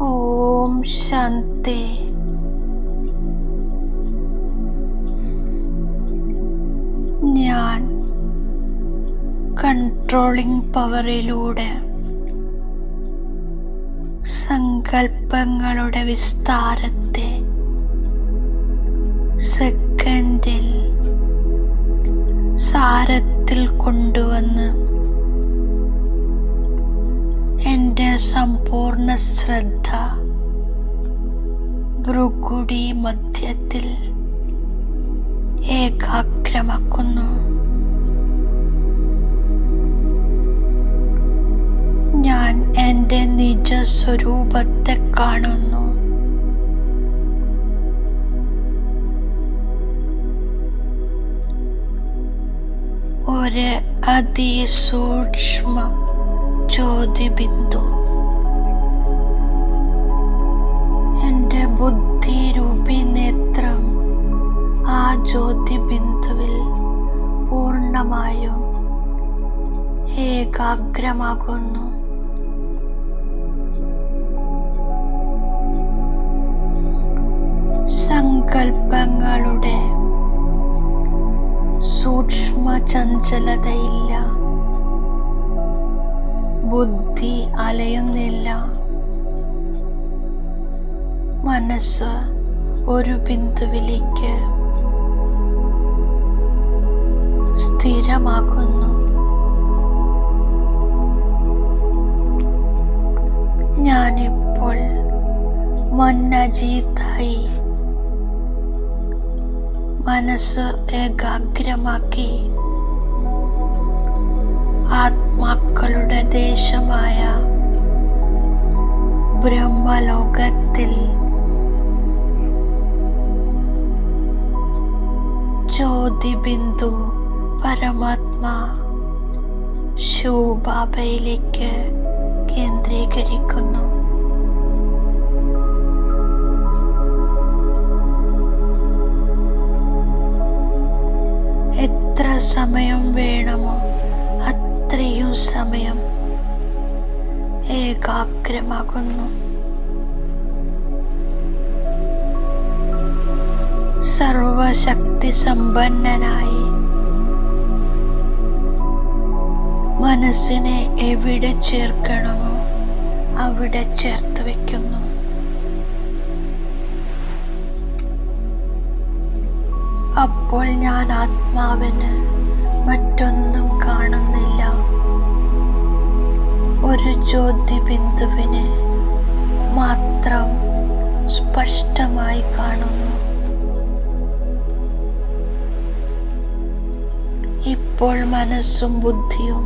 ഓം ശാന്തി. ഞാൻ കൺട്രോളിംഗ് പവറിലൂടെ സങ്കൽപ്പങ്ങളുടെ വിസ്താരത്തെ സെക്കൻഡിൽ സാരത്തിൽ കൊണ്ടുവന്ന് എന്റെ സമ്പൂർണ ശ്രദ്ധ ഭ്രുകുടി മധ്യത്തിൽ ഏകാഗ്രമാക്കുന്നു. ഞാൻ എന്റെ നിജസ്വരൂപത്തെ കാണുന്നു. ഒരു അതിസൂക്ഷ്മ ജ്യോതിബിന്ദു എന്റെ ബുദ്ധിരൂപി നേത്രം ആ ജ്യോതി ബിന്ദുവിൽ പൂർണമായും ഏകാഗ്രമാകുന്നു. സങ്കൽപ്പങ്ങളുടെ സൂക്ഷ്മ ചഞ്ചലതയില്ല ബുദ്ധി അലയുന്നില്ല. മനസ്സ് ഒരു ബിന്ദുവിലേക്ക് സ്ഥിരമാകുന്നു. ഞാനിപ്പോൾ മന്നജീതായി മനസ്സ് ഏകാഗ്രമാക്കി. ആത്മാക്കളുടെ ദേശമായ ബ്രഹ്മലോകത്തിൽ ജ്യോതിബിന്ദു പരമാത്മാ ശിവബാബയിലേക്ക് കേന്ദ്രീകരിക്കുന്നു. എത്ര സമയം വേണമോ അത്രയും സമയം ഏകാഗ്രമാകുന്നു. സർവശക്തി സമ്പന്നനായി മനസ്സിനെ എവിടെ ചേർക്കണമോ അവിടെ ചേർത്ത് വയ്ക്കുന്നു അപ്പോൾ ഞാൻ ആത്മാവിന് മറ്റൊന്നും കാണുന്നില്ല. ഒരു ജ്യോതി ബിന്ദുവിനെ മാത്രം സ്പഷ്ടമായി കാണുന്നു. ഇപ്പോൾ മനസ്സും ബുദ്ധിയും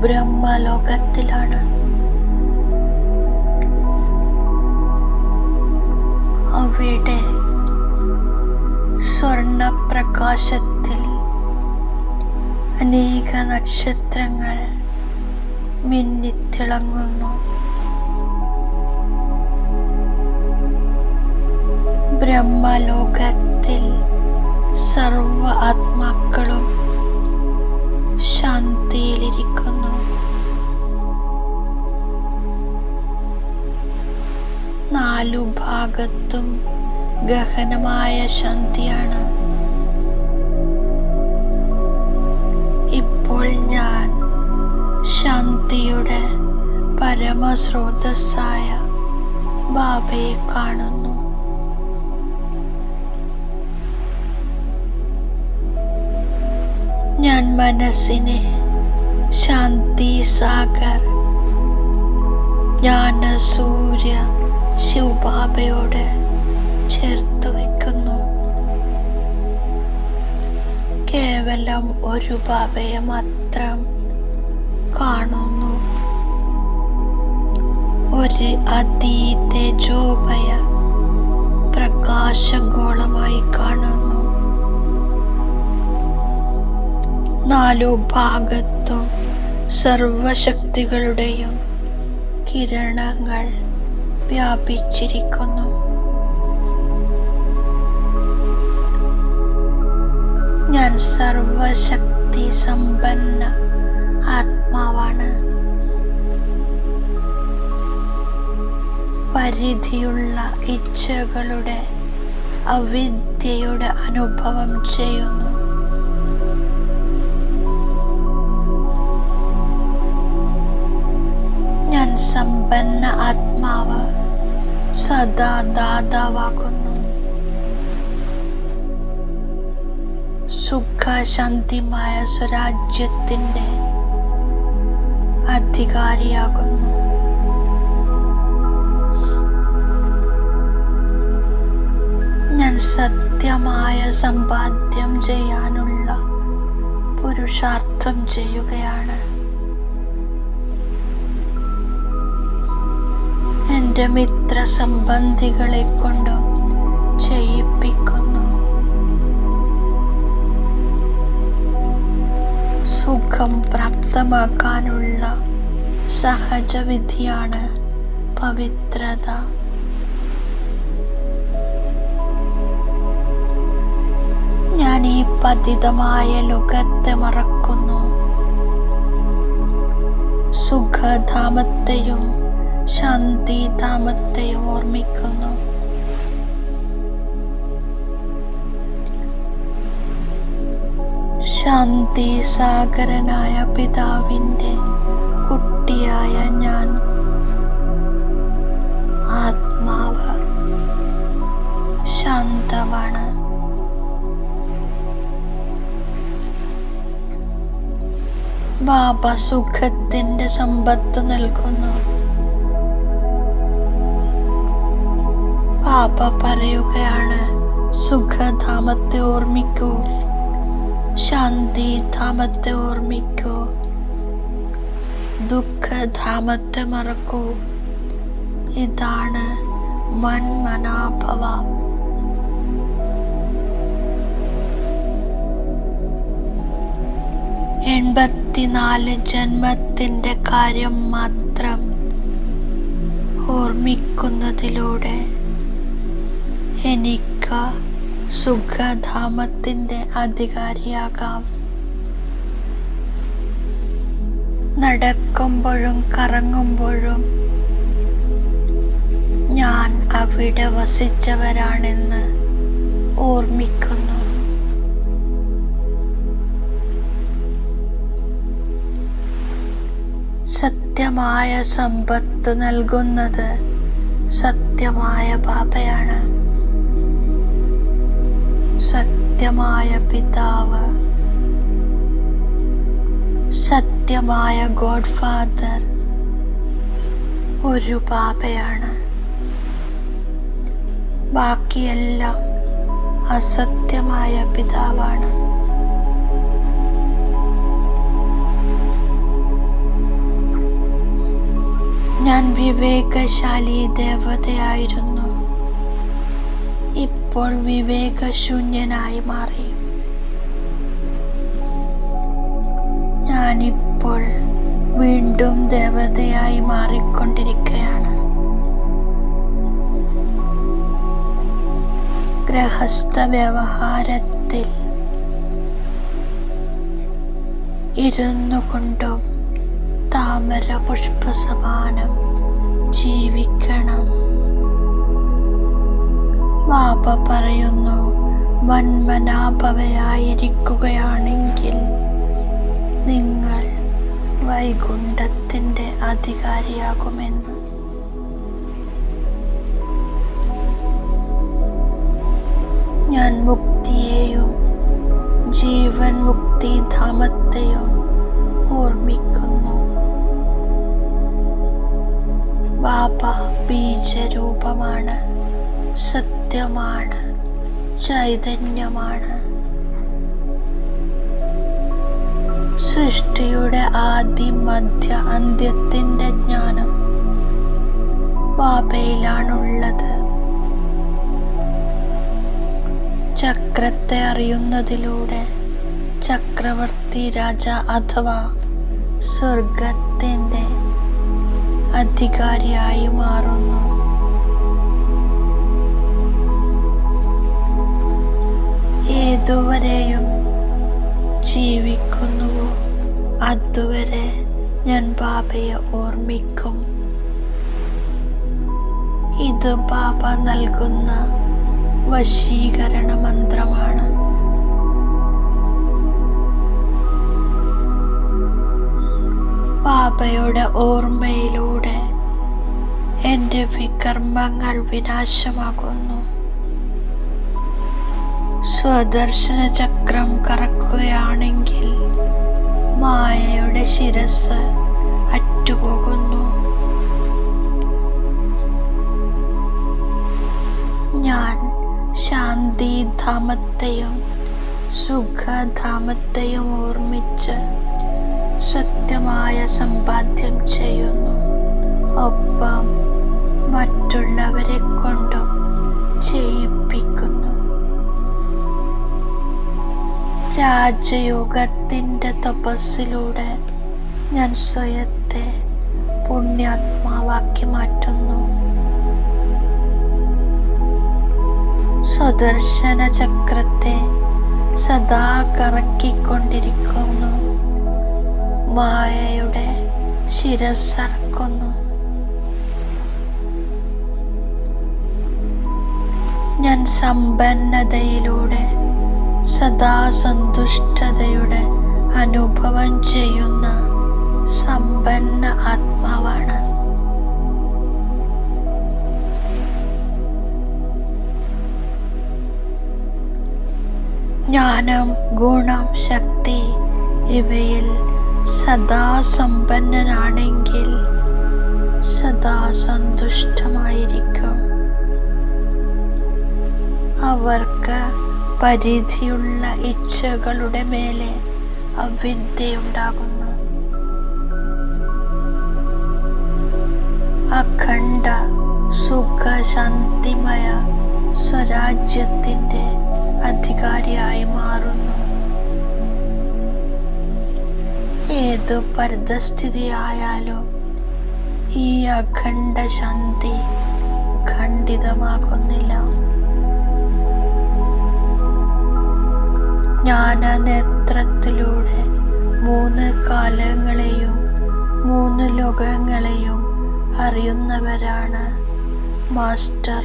ബ്രഹ്മലോകത്തിലാണ്. അവിടെ സ്വർണപ്രകാശത്തിൽ അനേക നക്ഷത്രങ്ങൾ മിന്നിത്തിളങ്ങുന്നു. ബ്രഹ്മലോകത്തിൽ സർവ ആത്മാക്കളും ശാന്തിയിലിരിക്കുന്നു. നാലു ഭാഗത്തും ഗഹനമായ ശാന്തിയാണ്. ഇപ്പോൾ ഞാൻ ശാന്തിയുടെ പരമസ്രോതസ്സായ ബാബയെ കാണുന്നു. ഞാൻ മനസ്സിനെ ശാന്തി സാഗർ ജ്ഞാന സൂര്യ ശിവബാബയോട് ചേർത്ത് വയ്ക്കുന്നു കേവലം ഒരു ബാബയെ മാത്രം കാണുന്നു. ഒരു അതീതേജോമയ പ്രകാശഗോളമായി കാണുന്നു. നാലു ഭാഗത്തും സർവശക്തികളുടെയും കിരണങ്ങൾ വ്യാപിച്ചിരിക്കുന്നു. ഞാൻ സർവശക്തി സമ്പന്ന ആത്മാവാണ്. പരിധിയുള്ള ഇച്ഛകളുടെ അവിദ്യയുടെ അനുഭവം ചെയ്യുന്നു. ഞാൻ സമ്പന്ന ആത്മാവ് സദാ ദാതാവാകുന്നു. സുഖശാന്തിമായ സ്വരാജ്യത്തിന്റെ അധികാരിയാകുന്നു. ഞാൻ സത്യമായ സമ്പാദ്യം ചെയ്യാനുള്ള പുരുഷാർത്ഥം ചെയ്യുകയാണ്. എന്റെ മിത്ര സംബന്ധികളെ കൊണ്ടും ചെയ്യിപ്പിക്കുന്നു. സുഖം പ്രാപ്തമാക്കാനുള്ള സഹജവിധിയാണ് പവിത്രത. ഞാൻ ഈ പതിതമായ ലോകത്തെ മറക്കുന്നു. സുഖധാമത്തെയും ശാന്തിധാമത്തെയും ഓർമ്മിക്കുന്നു. ശാന്തി സാഗരനായ പിതാവിന്റെ കുട്ടിയായ ഞാൻ. ആത്മാവ് ശാന്തമാണ്. ബാബ സുഖത്തിന്റെ സമ്പത്ത് നൽകുന്നു. ബാബ പറയുകയാണ് സുഖധാമത്തെ ഓർമ്മിക്കൂ. ശാന്തിധാമത്തെ ഓർമ്മിക്കൂ. ദുഃഖധാമത്തെ മറക്കൂ. ഇതാണ് മൻമനാഭവ. എൺപത്തിനാല് ജന്മത്തിന്റെ കാര്യം മാത്രം ഓർമ്മിക്കുന്നതിലൂടെ എനിക്ക് സുഖധാമത്തിന്റെ അധികാരിയാകാം. നടക്കുമ്പോഴും കറങ്ങുമ്പോഴും ഞാൻ അവിടെ വസിച്ചവരാണെന്ന് ഓർമ്മിക്കുന്നു. സത്യമായ സമ്പത്ത് നൽകുന്നത് സത്യമായ ബാബയാണ് സത്യമായ പിതാവ് സത്യമായ ഗോഡ് ഫാദർ ഒരു പാപയാണ്. ബാക്കിയെല്ലാം അസത്യമായ പിതാവാണ്. ഞാൻ വിവേകശാലി ദേവതയായിരുന്നു. ഇപ്പോൾ വിവേകശൂന്യനായി മാറി. ഞാനിപ്പോൾ വീണ്ടും ദേവതയായി മാറിക്കൊണ്ടിരിക്കുകയാണ്. ഗൃഹസ്ഥ വ്യവഹാരത്തിൽ ഇരുന്നു കൊണ്ടും താമര പുഷ്പസമാനം ജീവിക്കണം. ബാബ പറയുന്നു. വന്മനാഭവയായിരിക്കുകയാണെങ്കിൽ നിങ്ങൾ വൈകുണ്ഠത്തിന്റെ അധികാരിയാകുമെന്ന്. ഞാൻ മുക്തിയെയും ജീവൻ മുക്തി ധാമത്തെയും ഓർമ്മിക്കുന്നു. ബാബ ബീജരൂപമാണ് സത്യമാണ് ചൈതന്യമാണ്. സൃഷ്ടിയുടെ ആദി മധ്യ അന്ത്യത്തിന്റെ ജ്ഞാനം ബാബയിലാണുള്ളത്. ചക്രത്തെ അറിയുന്നതിലൂടെ ചക്രവർത്തി രാജ അഥവാ സ്വർഗത്തിന്റെ അധികാരിയായി മാറുന്നു. ഏതുവരെയും ജീവിക്കുന്നുവോ അതുവരെ ഞാൻ ബാബയെ ഓർമ്മിക്കും. ഇത് ബാബ നൽകുന്ന വശീകരണ മന്ത്രമാണ് ബാബയുടെ ഓർമ്മയിലൂടെ എന്റെ വികർമ്മങ്ങൾ വിനാശമാകുന്നു. സ്വദർശന ചക്രം കറക്കുകയാണെങ്കിൽ മായയുടെ ശിരസ് അറ്റുപോകുന്നു. ഞാൻ ശാന്തിധാമത്തെയും സുഖധാമത്തെയും ഓർമ്മിച്ച് സത്യമായ സമ്പാദ്യം ചെയ്യുന്നു. ഒപ്പം മറ്റുള്ളവരെ കൊണ്ടും രാജയോഗത്തിന്റെ തപസ്സിലൂടെ ഞാൻ സ്വയത്തെ പുണ്യാത്മാവാക്കി മാറ്റുന്നു. സ്വദർശന ചക്രത്തെ സദാ കറക്കിക്കൊണ്ടിരിക്കുന്നു. മായയുടെ ശിരസ്സറക്കുന്നു. ഞാൻ സമ്പന്നതയിലൂടെ സദാ സന്തുഷ്ടതയുടെ അനുഭവം ചെയ്യുന്ന സമ്പന്ന ആത്മാവാണ്. ജ്ഞാനം ഗുണം ശക്തി ഇവയിൽ സദാ സമ്പന്നനാണെങ്കിൽ സദാ സന്തുഷ്ടമായിരിക്കും അവർക്ക് പരിധിയുള്ള ഇച്ഛകളുടെ മേലെ അവിദ്യയുണ്ടാകുന്നു. അഖണ്ഡ സുഖശാന്തിമയ സ്വരാജ്യത്തിന്റെ അധികാരിയായി മാറുന്നു. ഏതു പരിതസ്ഥിതിയായാലും ഈ അഖണ്ഡ ശാന്തി ഖണ്ഡിതമാകുന്നില്ല. ജ്ഞാനനേത്രത്തിലൂടെ മൂന്ന് കാലങ്ങളെയും മൂന്ന് ലോകങ്ങളെയും അറിയുന്നവരാണ് മാസ്റ്റർ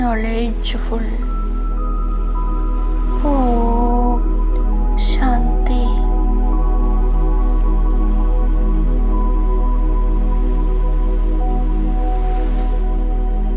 നോളേജ്ഫുൾ ഓ